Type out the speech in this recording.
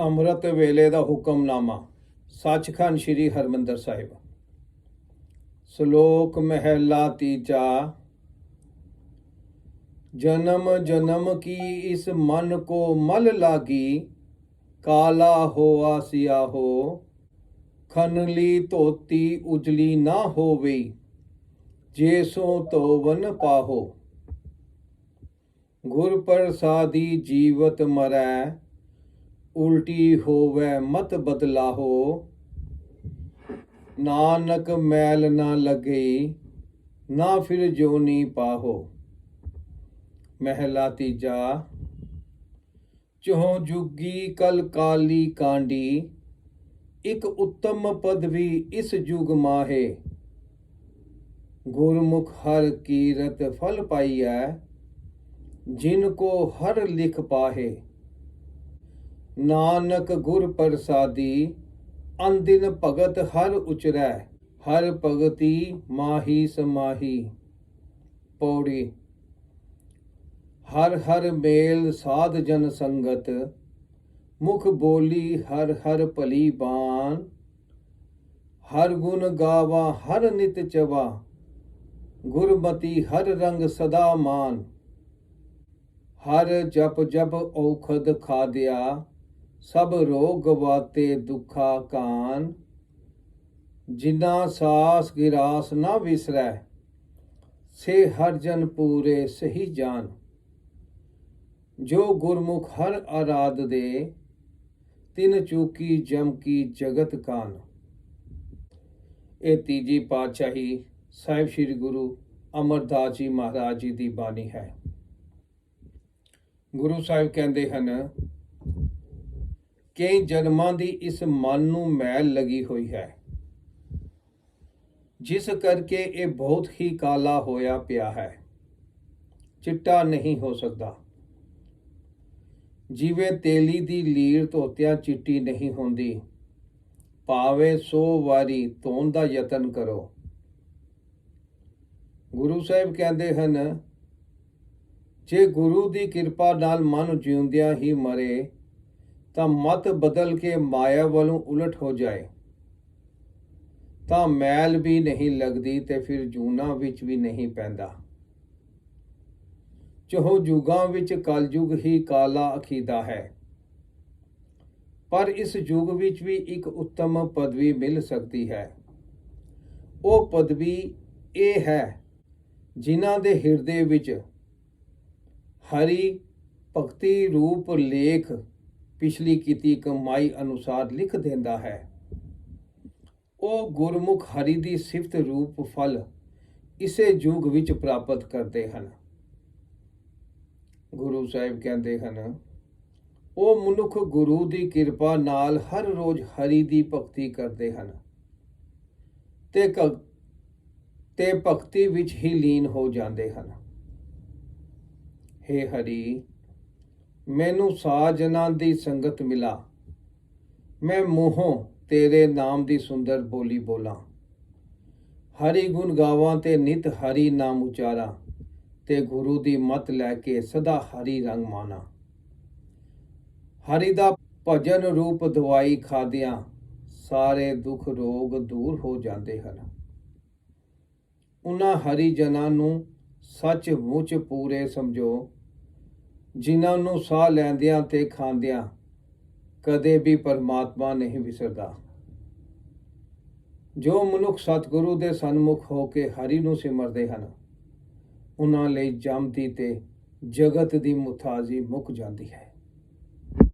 ਅੰਮ੍ਰਿਤ ਵੇਲੇ ਦਾ ਹੁਕਮਨਾਮਾ, ਸੱਚਖੰਡ ਸ੍ਰੀ ਹਰਮੰਦਰ ਸਾਹਿਬ। ਸ਼ਲੋਕ ਮਹਿਲਾ ਤੀਜਾ, ਜਨਮ ਜਨਮ ਕੀ ਇਸ ਮਨ ਕੋ ਮਲ ਲਾਗੀ? ਕਾਲਾ ਹੋਆ ਸਿਆਹੋ ਖਨਲੀ ਧੋਤੀ ਉਜਲੀ ਨਾ ਹੋਵੇ ਜੇ ਸੋ ਤੋਵਨ ਪਾਹੋ। ਗੁਰ ਪ੍ਰਸਾਦੀ ਜੀਵਤ ਮਰੈ ਉਲਟੀ ਹੋਵੇ ਮਤ ਬਦਲਾਹੋ। ਨਾਨਕ ਮੈਲ ਨਾ ਲਗੇ ਨਾ ਫਿਰ ਜੋਨੀ ਪਾਹੋ। ਮਹਿਲਾ ਤੀਜਾ ਚੋਹ ਜੁਗੀ ਕਲ ਕਾਲੀ ਕਾਂਡੀ, ਇਕ ਉੱਤਮ ਪਦਵੀ ਇਸ ਯੁਗ ਮਾਹੇ। ਗੁਰਮੁਖ ਹਰ ਕੀਰਤ ਫਲ ਪਾਈਐ, ਜਿਨ ਕੋ ਹਰ ਲਿਖ ਪਾਹੇ। ਨਾਨਕ ਗੁਰ ਪ੍ਰਸਾਦੀ, ਅੰਦਿਨ ਭਗਤ ਹਰ ਉਚਰੈ, ਹਰ ਭਗਤੀ ਮਾਹੀ ਸਮਾਹੀ। ਪੌੜੀ, ਹਰ ਹਰ ਮੇਲ ਸਾਧ ਜਨ ਸੰਗਤ, ਮੁਖ ਬੋਲੀ ਹਰ ਹਰ ਭਲੀ ਬਾਣ, ਹਰ ਗੁਣ ਗਾਵਾ ਹਰ ਨਿਤ ਚਵਾ, ਗੁਰਮਤੀ ਹਰ ਰੰਗ ਸਦਾ ਮਾਨ ਹਰ ਜਪ ਜਪ ਔਖਦ ਖਾਦਿਆ ਸਭ ਰੋਗ ਗਵਾਤੇ ਦੁਖਾ ਕਾਨ ਜਿਨਾ ਸਾਸ ਗਿਰਾਸ ਨਾ ਵਿਸਰੈ, ਸੇ ਹਰ ਜਨ ਪੂਰੇ ਸਹੀ ਜਾਨ। ਜੋ ਗੁਰਮੁਖ ਹਰ ਆਰਾਧ ਦੇ, ਤਿਨ ਚੂਕੀ ਜਮ ਕੀ ਜਗਤ ਕਾਨ। ਇਹ ਤੀਜੀ ਪਾਤਸ਼ਾਹੀ ਸਾਹਿਬ ਸ੍ਰੀ ਗੁਰੂ ਅਮਰਦਾਸ ਜੀ ਮਹਾਰਾਜ ਜੀ ਦੀ ਬਾਣੀ ਹੈ। ਗੁਰੂ ਸਾਹਿਬ ਕਹਿੰਦੇ ਹਨ ਕਈ ਜਨਮਾਂ ਦੀ ਇਸ ਮਨ ਨੂੰ ਮੈਲ ਲੱਗੀ ਹੋਈ ਹੈ। ਜਿਸ ਕਰਕੇ ਇਹ ਬਹੁਤ ਹੀ ਕਾਲਾ ਹੋਇਆ ਪਿਆ ਹੈ। ਚਿੱਟਾ ਨਹੀਂ ਹੋ ਸਕਦਾ। ਜਿਵੇਂ ਤੇਲੀ ਦੀ ਲੀਰ ਧੋਤਿਆਂ ਚਿੱਟੀ ਨਹੀਂ ਹੁੰਦੀ, ਭਾਵੇਂ 100 ਵਾਰੀ ਧੋਣ ਦਾ ਯਤਨ ਕਰੋ। ਗੁਰੂ ਸਾਹਿਬ ਕਹਿੰਦੇ ਹਨ, ਜੇ ਗੁਰੂ ਦੀ ਕਿਰਪਾ ਨਾਲ ਮਨ ਜਿਉਂਦਿਆਂ ਹੀ ਮਰੇ ਤਾਂ ਮਤ ਬਦਲ ਕੇ ਮਾਇਆ ਵੱਲੋਂ ਉਲਟ ਹੋ ਜਾਏ। ਤਾਂ ਮੈਲ ਵੀ ਨਹੀਂ ਲੱਗਦੀ ਤੇ ਫਿਰ ਜੂਨਾ ਵਿੱਚ ਵੀ ਨਹੀਂ ਪੈਂਦਾ। ਚਹੋ ਯੁਗਾਂ ਵਿੱਚ ਕਲਯੁਗ ਹੀ ਕਾਲਾ ਅਖੀਦਾ ਹੈ। ਪਰ ਇਸ ਯੁਗ ਵਿੱਚ ਵੀ ਇੱਕ ਉੱਤਮ ਪਦਵੀ ਮਿਲ ਸਕਦੀ ਹੈ। ਉਹ ਪਦਵੀ ਇਹ ਹੈ ਜਿਨ੍ਹਾਂ ਦੇ ਹਿਰਦੇ ਵਿੱਚ ਹਰੀ ਭਗਤੀ ਰੂਪ ਲੇਖ ਪਿਛਲੀ ਕੀਤੀ ਕਮਾਈ ਅਨੁਸਾਰ ਲਿਖ ਦਿੰਦਾ ਹੈ। ਉਹ ਗੁਰਮੁਖ ਹਰੀ ਦੀ ਸਿਫਤ ਰੂਪ ਫਲ ਇਸੇ ਯੁਗ ਵਿੱਚ ਪ੍ਰਾਪਤ ਕਰਦੇ ਹਨ। ਗੁਰੂ ਸਾਹਿਬ ਕਹਿੰਦੇ ਹਨ, ਉਹ ਮਨੁੱਖ ਗੁਰੂ ਦੀ ਕਿਰਪਾ ਨਾਲ ਹਰ ਰੋਜ਼ ਹਰੀ ਦੀ ਭਗਤੀ ਕਰਦੇ ਹਨ ਤੇ ਕ- ਤੇ ਭਗਤੀ ਵਿੱਚ ਹੀ ਲੀਨ ਹੋ ਜਾਂਦੇ ਹਨ। ਹੇ ਹਰੀ ਮੈਨੂੰ ਸਾਜਨਾਂ ਦੀ ਸੰਗਤ ਮਿਲਾ। ਮੈਂ ਮੂੰਹੋਂ ਤੇਰੇ ਨਾਮ ਦੀ ਸੁੰਦਰ ਬੋਲੀ ਬੋਲਾਂ। ਹਰੀ ਗੁਣ ਗਾਵਾਂ ਤੇ ਨਿਤ ਹਰੀ ਨਾਮ ਉਚਾਰਾਂ ਤੇ ਗੁਰੂ ਦੀ ਮਤ ਲੈ ਕੇ ਸਦਾ ਹਰੀ ਰੰਗ ਮਾਨਾ। ਹਰੀ ਦਾ ਭਜਨ ਰੂਪ ਦਵਾਈ ਖਾਦਿਆਂ ਸਾਰੇ ਦੁੱਖ ਰੋਗ ਦੂਰ ਹੋ ਜਾਂਦੇ ਹਨ। ਉਹਨਾਂ ਹਰੀ ਜਨਾਂ ਨੂੰ ਸੱਚ ਮੁੱਚ ਪੂਰੇ ਸਮਝੋ। ਜਿਨ੍ਹਾਂ ਨੂੰ ਸਾਹ ਲੈਂਦਿਆਂ ਤੇ ਖਾਂਦਿਆਂ ਕਦੇ ਵੀ ਪਰਮਾਤਮਾ ਨਹੀਂ ਵਿਸਰਦਾ। ਜੋ ਮਨੁੱਖ ਸਤਿਗੁਰੂ ਦੇ ਸਨਮੁਖ ਹੋ ਕੇ ਹਰੀ ਨੂੰ ਸਿਮਰਦੇ ਹਨ, ਉਹਨਾਂ ਲਈ ਜਮਦੀ ਤੇ ਜਗਤ ਦੀ ਮੁਤਾਜ਼ੀ ਮੁੱਕ ਜਾਂਦੀ ਹੈ।